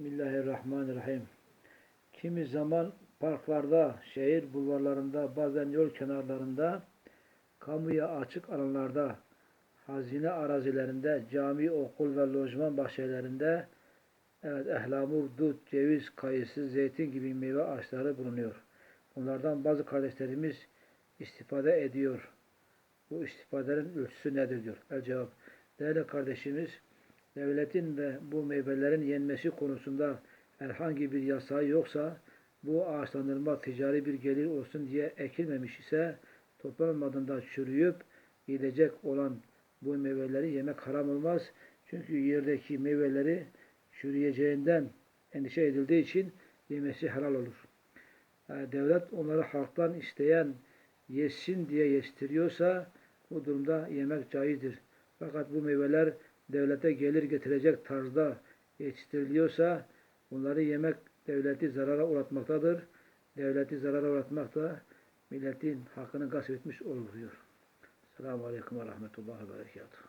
Bismillahirrahmanirrahim. Kimi zaman parklarda, şehir bulvarlarında, bazen yol kenarlarında, kamuya açık alanlarda, hazine arazilerinde, cami, okul ve lojman bahçelerinde, evet, ehlamur, dut, ceviz, kayısı, zeytin gibi meyve ağaçları bulunuyor. Bunlardan bazı kardeşlerimiz istifade ediyor. Bu istifadenin ölçüsü nedir diyor. El cevap. Değerli kardeşimiz, devletin ve bu meyvelerin yenmesi konusunda herhangi bir yasağı yoksa bu ağaçlandırma ticari bir gelir olsun diye ekilmemiş ise toplanmadığında çürüyüp gidecek olan bu meyveleri yemek haram olmaz. Çünkü yerdeki meyveleri çürüyeceğinden endişe edildiği için yemesi helal olur. Yani devlet onları halktan isteyen yesin diye yetiştiriyorsa bu durumda yemek caizdir. Fakat bu meyveler devlete gelir getirecek tarzda yetiştiriliyorsa bunları yemek devleti zarara uğratmaktadır. Devleti zarara uğratmak da milletin hakkını gasp etmiş olur diyor. Selamun Aleyküm ve Rahmetullahi ve Berekatuhu.